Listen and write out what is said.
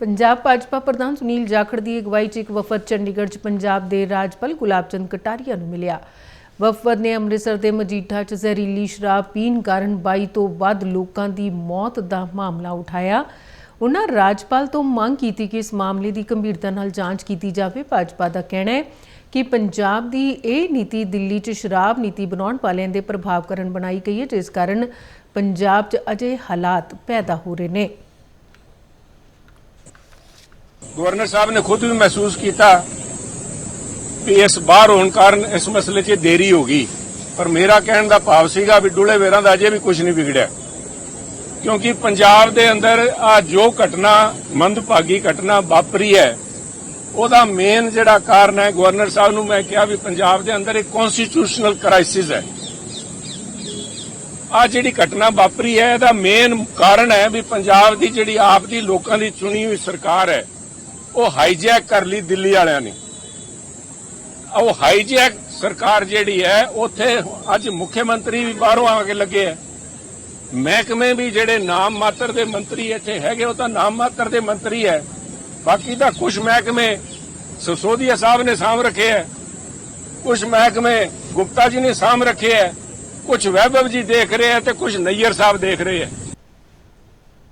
ਪੰਜਾਬ ਭਾਜਪਾ ਪ੍ਰਧਾਨ ਸੁਨੀਲ ਜਾਖੜ ਦੀ ਅਗਵਾਈ 'ਚ ਇੱਕ ਵਫਦ ਚੰਡੀਗੜ੍ਹ 'ਚ ਪੰਜਾਬ ਦੇ ਰਾਜਪਾਲ ਗੁਲਾਬ ਚੰਦ ਕਟਾਰੀਆ ਨੂੰ ਮਿਲਿਆ। ਵਫਦ ਨੇ ਅੰਮ੍ਰਿਤਸਰ ਦੇ ਮਜੀਠਾ 'ਚ ਜ਼ਹਿਰੀਲੀ ਸ਼ਰਾਬ ਪੀਣ ਕਾਰਨ 22 ਤੋਂ ਵੱਧ ਲੋਕਾਂ ਦੀ ਮੌਤ ਦਾ ਮਾਮਲਾ ਉਠਾਇਆ। ਉਹਨਾਂ ਰਾਜਪਾਲ ਤੋਂ ਮੰਗ ਕੀਤੀ ਕਿ ਇਸ ਮਾਮਲੇ ਦੀ ਗੰਭੀਰਤਾ ਨਾਲ ਜਾਂਚ ਕੀਤੀ ਜਾਵੇ। ਭਾਜਪਾ ਦਾ ਕਹਿਣਾ ਹੈ ਕਿ ਪੰਜਾਬ ਦੀ ਇਹ ਨੀਤੀ ਦਿੱਲੀ 'ਚ ਸ਼ਰਾਬ ਨੀਤੀ ਬਣਾਉਣ ਵਾਲਿਆਂ ਦੇ ਪ੍ਰਭਾਵ ਕਾਰਨ ਬਣਾਈ ਗਈ ਹੈ, ਜਿਸ ਕਾਰਨ ਪੰਜਾਬ 'ਚ ਅਜੇ ਹਾਲਾਤ ਪੈਦਾ ਹੋ ਰਹੇ ਨੇ। ਗਵਰਨਰ ਸਾਹਿਬ ਨੇ ਖੁਦ ਵੀ ਮਹਿਸੂਸ ਕੀਤਾ ਕਿ ਇਸ ਬਾਹਰ ਹੋਣ ਕਾਰਨ ਇਸ ਮਸਲੇ 'ਚ ਦੇਰੀ ਹੋ ਗਈ। ਪਰ ਮੇਰਾ ਕਹਿਣ ਦਾ ਭਾਵ ਸੀਗਾ ਵੀ ਡੁੱਲੇ ਵੇਰਾਂ ਦਾ ਅਜੇ ਵੀ ਕੁਝ ਨਹੀਂ ਵਿਗੜਿਆ। ਕਿਉਂਕਿ ਪੰਜਾਬ ਦੇ ਅੰਦਰ ਆ ਜੋ ਘਟਨਾ, ਮੰਦਭਾਗੀ ਘਟਨਾ ਵਾਪਰੀ ਹੈ, ਉਹਦਾ ਮੇਨ ਜਿਹੜਾ ਕਾਰਨ ਹੈ, ਗਵਰਨਰ ਸਾਹਿਬ ਨੂੰ ਮੈਂ ਕਿਹਾ ਵੀ ਪੰਜਾਬ ਦੇ ਅੰਦਰ ਇੱਕ ਕਨਸਟੀਟਿਊਸ਼ਨਲ ਕ੍ਰਾਈਸਿਸ ਹੈ। ਆ ਜਿਹੜੀ ਘਟਨਾ ਵਾਪਰੀ ਹੈ, ਇਹਦਾ ਮੇਨ ਕਾਰਨ ਹੈ ਵੀ ਪੰਜਾਬ ਦੀ ਜਿਹੜੀ ਆਪ ਦੀ ਲੋਕਾਂ ਦੀ ਚੁਣੀ ਹੋਈ ਸਰਕਾਰ ਹੈ ਉਹ ਹਾਈਜੈਕ ਕਰ ਲਈ ਦਿੱਲੀ ਵਾਲਿਆਂ ਨੇ। ਉਹ ਹਾਈਜੈਕ ਸਰਕਾਰ ਜਿਹੜੀ ਹੈ, ਉੱਥੇ ਅੱਜ ਮੁੱਖ ਮੰਤਰੀ ਵੀ ਬਾਹਰੋਂ ਆ ਕੇ ਲੱਗੇ ਐ ਮਹਿਕਮੇ ਵੀ ਜਿਹੜੇ ਨਾਮ ਮਾਤਰ ਦੇ ਮੰਤਰੀ ਇੱਥੇ ਹੈਗੇ, ਉਹ ਤਾਂ ਨਾਮ ਮਾਤਰ ਦੇ ਮੰਤਰੀ ਹੈ। ਬਾਕੀ ਤਾਂ ਕੁਝ ਮਹਿਕਮੇ ਸਸੋਦੀਆ ਸਾਹਿਬ ਨੇ ਸਾਂਭ ਰੱਖੇ ਹੈ ਕੁਝ ਮਹਿਕਮੇ ਗੁਪਤਾ ਜੀ ਨੇ ਸਾਂਭ ਰੱਖੇ ਹੈ ਕੁਝ ਵੈਭਵ ਜੀ ਦੇਖ ਰਹੇ ਹੈ ਤੇ ਕੁਝ ਨਈਅਰ ਸਾਹਿਬ ਦੇਖ ਰਹੇ ਹੈ